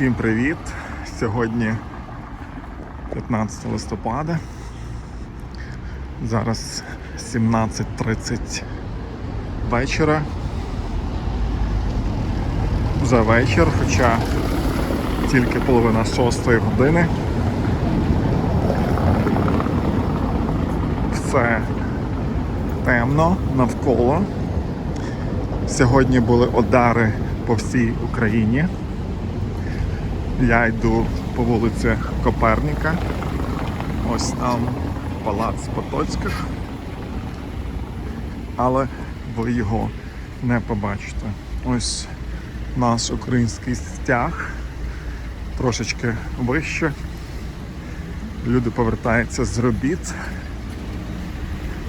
Всім привіт! Сьогодні 15 листопада. Зараз 17.30 вечора. Вже вечір, хоча тільки половина шостої години. Все темно навколо. Сьогодні були удари по всій Україні. Я йду по вулиці Коперніка. Ось там палац Потоцьких. Але ви його не побачите. Ось наш український стяг трошечки вище. Люди повертаються з робіт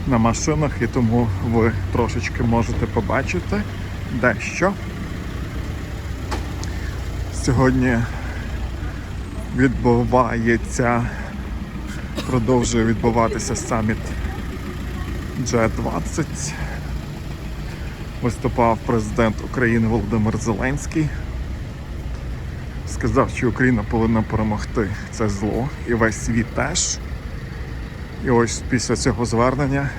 на машинах, і тому ви трошечки можете побачити дещо. Сьогодні відбувається, продовжує відбуватися саміт G20. Виступав президент України Володимир Зеленський. Сказав, що Україна повинна перемогти це зло і весь світ теж. І ось після цього звернення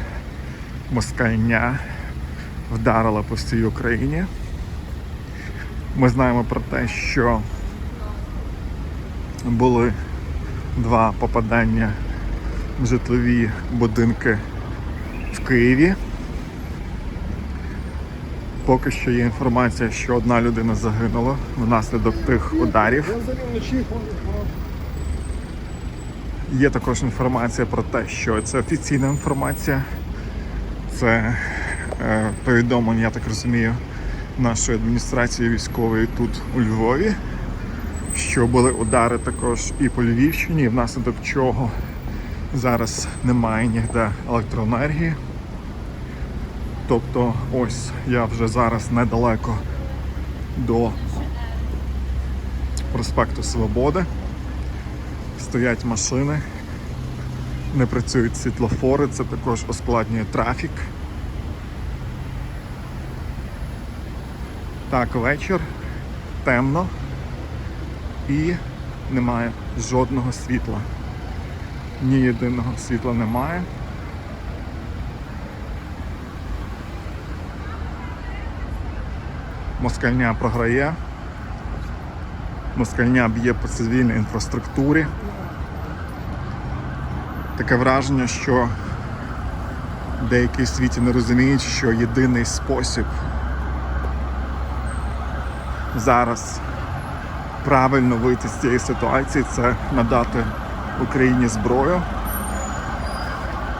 москальня вдарила по всій Україні. Ми знаємо про те, що були два попадання в житлові будинки в Києві. Поки що є інформація, що одна людина загинула внаслідок тих ударів. Є також інформація про те, що це офіційна інформація. Це е, повідомлення, я так розумію, нашої адміністрації військової тут у Львові, що були удари також і по Львівщині, внаслідок чого зараз немає ніде електроенергії. Тобто, ось я вже зараз недалеко до проспекту Свободи. Стоять машини, не працюють світлофори, це також ускладнює трафік. Так, вечір, темно і немає жодного світла. Ні єдиного світла немає. Москальня програє. Москальня б'є по цивільній інфраструктурі. Таке враження, що деякі в світі не розуміють, що єдиний спосіб зараз правильно вийти з цієї ситуації це надати Україні зброю,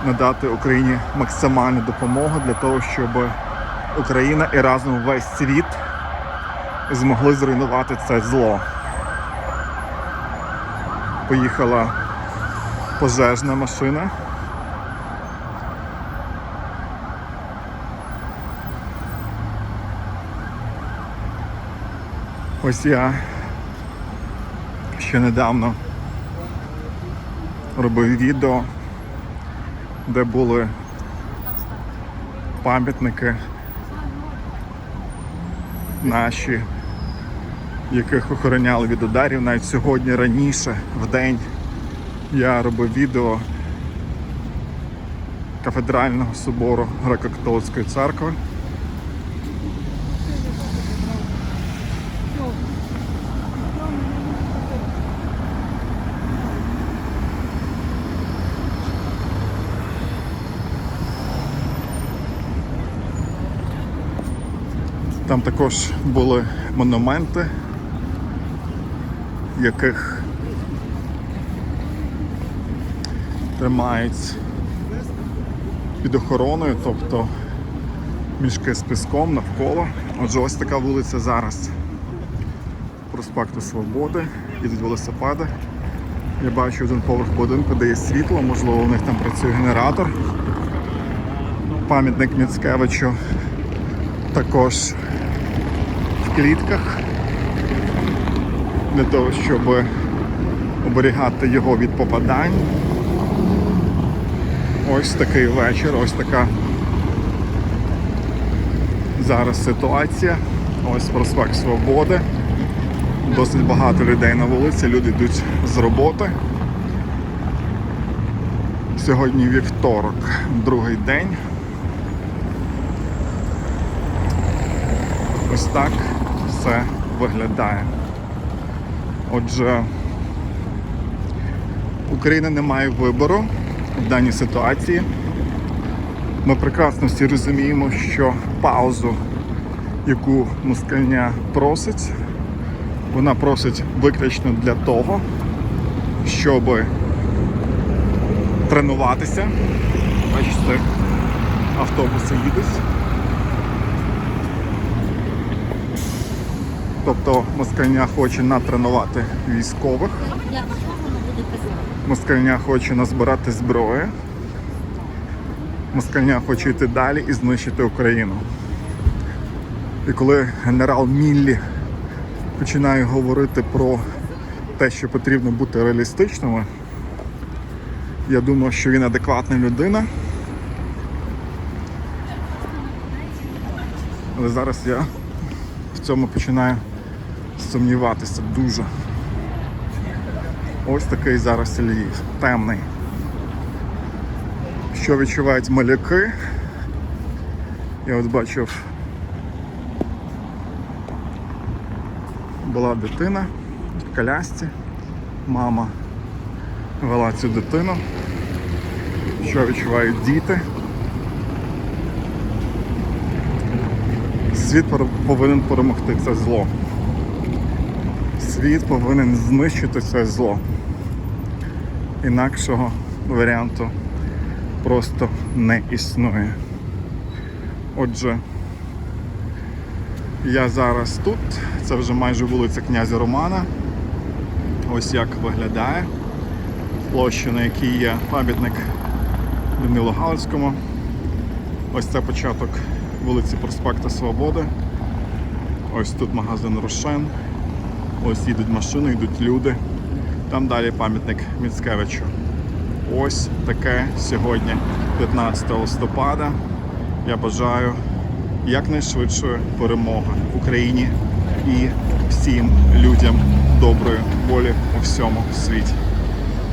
надати Україні максимальну допомогу для того, щоб Україна і разом весь світ змогли зруйнувати це зло. Поїхала пожежна машина. Ось я ще недавно робив відео, де були пам'ятники наші, яких охороняли від ударів. Навіть сьогодні раніше, в день, я робив відео кафедрального собору Греко-католицької церкви. Там також були монументи, яких тримають під охороною, тобто мішки з піском навколо. Отже, ось така вулиця зараз. Проспекту Свободи, їдуть велосипеди. Я бачу один поверх будинку, де є світло, можливо, у них там працює генератор. Пам'ятник Міцкевичу також клітках для того, щоб оберігати його від попадань. Ось такий вечір, ось така зараз ситуація. Ось проспект Свободи. Досить багато людей на вулиці, люди йдуть з роботи. Сьогодні вівторок, другий день. Ось так все виглядає. Отже, Україна не має вибору в даній ситуації. Ми прекрасно всі розуміємо, що паузу, яку москальня просить, вона просить виключно для того, щоб тренуватися. Бачите, автобуси їдуть. Тобто москальня хоче натренувати військових. Москальня хоче назбирати зброю. Москальня хоче йти далі і знищити Україну. І коли генерал Міллі починає говорити про те, що потрібно бути реалістичними, я думаю, що він адекватна людина. Але зараз я в цьому починаю сумніватися дуже. Ось такий зараз Львів, темний. Що відчувають маляки? Я от бачив, була дитина в колясці, мама вела цю дитину. Що відчувають діти? Світ повинен перемогти це зло. Світ повинен знищити це зло. Інакшого варіанту просто не існує. Отже, я зараз тут, це вже майже вулиця князя Романа. Ось як виглядає площа, на якій є пам'ятник Данилу Галицькому. Ось це початок вулиці Проспекта Свободи. Ось тут магазин Рошен. Ось їдуть машини, йдуть люди. Там далі пам'ятник Міцкевичу. Ось таке сьогодні, 15 листопада. Я бажаю якнайшвидшої перемоги Україні і всім людям доброї волі у всьому світі.